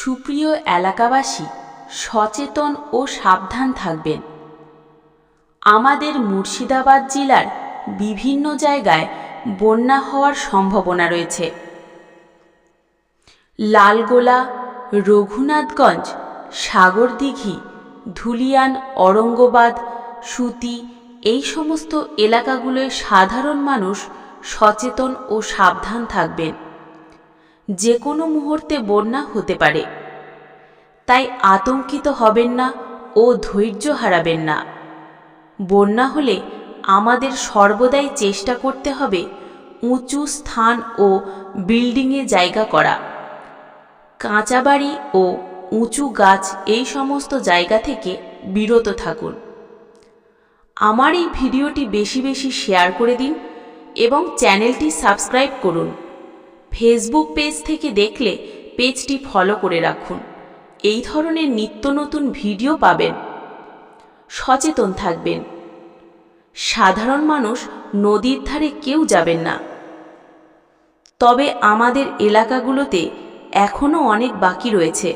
সুপ্রিয় এলাকাবাসী, সচেতন ও সাবধান থাকবেন। আমাদের মুর্শিদাবাদ জেলার বিভিন্ন জায়গায় বন্যা হওয়ার সম্ভাবনা রয়েছে। লালগোলা, রঘুনাথগঞ্জ, সাগরদিঘি, ধুলিয়ান অরঙ্গবাদ সুতি এই সমস্ত এলাকাগুলোয় সাধারণ মানুষ সচেতন ও সাবধান থাকবেন। যে কোনো মুহূর্তে বন্যা হতে পারে। তাই আতঙ্কিত হবেন না ও ধৈর্য হারাবেন না। বন্যা হলে আমাদের সর্বদাই চেষ্টা করতে হবে উঁচু স্থান ও বিল্ডিংয়ে জায়গা করা। কাঁচা বাড়ি ও উঁচু গাছ এই সমস্ত জায়গা থেকে বিরত থাকুন। আমার এই ভিডিওটি বেশি বেশি শেয়ার করে দিন এবং চ্যানেলটি সাবস্ক্রাইব করুন। ফেসবুক পেজ থেকে দেখলে পেজটি ফলো করে রাখুন। এই ধরনের নিত্য নতুন ভিডিও পাবেন। সচেতন থাকবেন। সাধারণ মানুষ নদীর ধারে কেউ যাবেন না। তবে আমাদের এলাকাগুলোতে এখনও অনেক বাকি রয়েছে।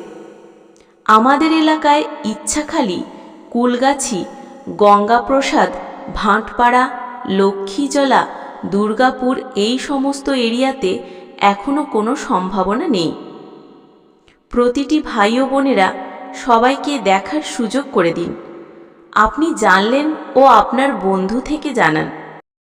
আমাদের এলাকায় ইচ্ছাখালি, কুলগাছি, গঙ্গাপ্রসাদ, ভাঁটপাড়া, লক্ষ্মীজলা, দুর্গাপুর এই সমস্ত এরিয়াতে এখনও কোনো সম্ভাবনা নেই। প্রতিটি ভাই ও বোনেরা সবাইকে দেখার সুযোগ করে দিন। আপনি জানলেন ও আপনার বন্ধু থেকে জানান।